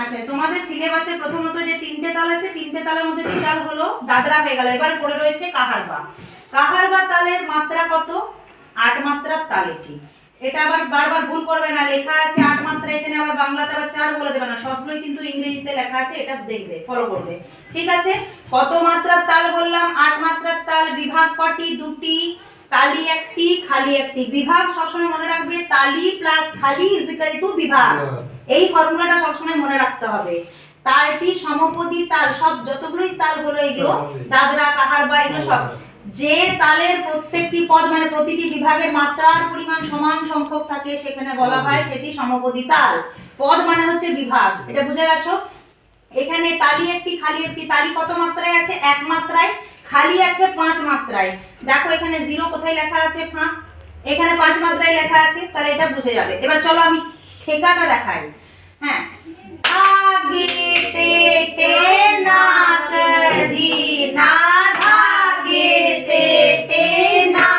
আচ্ছা তোমাদের সিলেবাসে প্রথমত যে তিনটে তাল আছে, তিনটে তালের মধ্যে তিন তাল হলো দাদরা হয়ে গেল। এবার পড়ে রয়েছে কাহারবা। কাহারবা তালের মাত্রা কত? আট মাত্রার তাল এটি। এটা আবার বারবার ভুল করবে না, লেখা আছে আট মাত্রা, এখানে আবার বাংলাতে আবার চার বলে দেবে না। সবগুলোই কিন্তু ইংরেজিতে লেখা আছে, এটা দেখবে ফলো করবে। ঠিক আছে? কত মাত্রার তাল বললাম? আট মাত্রার তাল বিভাগ কটি? দুটি। তালি একটি খালি একটি। বিভাগ সবসময় মনে রাখবে তালি প্লাস খালি ইজ ইকাল টু বিভাগ। এই ফর্মুলাটা সবসময় মনে রাখতে হবে। তালটি সমপদী তাল? সব যতগুলোই তাল হলো এগুলো দাদরা কাহার বা এগুলো সব। যে তালের প্রত্যেকটি পদ মানে প্রতিটি বিভাগের মাত্রার পরিমাণ সমান সংখ্যক থাকে সেখানে বলা হয় সেটি সমপদী তাল। পদ মানে হচ্ছে বিভাগ। এটা বুঝে গেছো? এখানে তালি একটি খালি একটি। তালি কত মাত্রায় আছে? এক মাত্রায়। খালি আছে পাঁচ মাত্রায়। দেখো এখানে জিরো কোথায় লেখা আছে? ফাঁক। এখানে পাঁচ মাত্রায় লেখা আছে, তাহলে এটা বুঝে যাবে। এবার চলো আমি ঠেকাটা দেখাই। হ্যাঁ। না না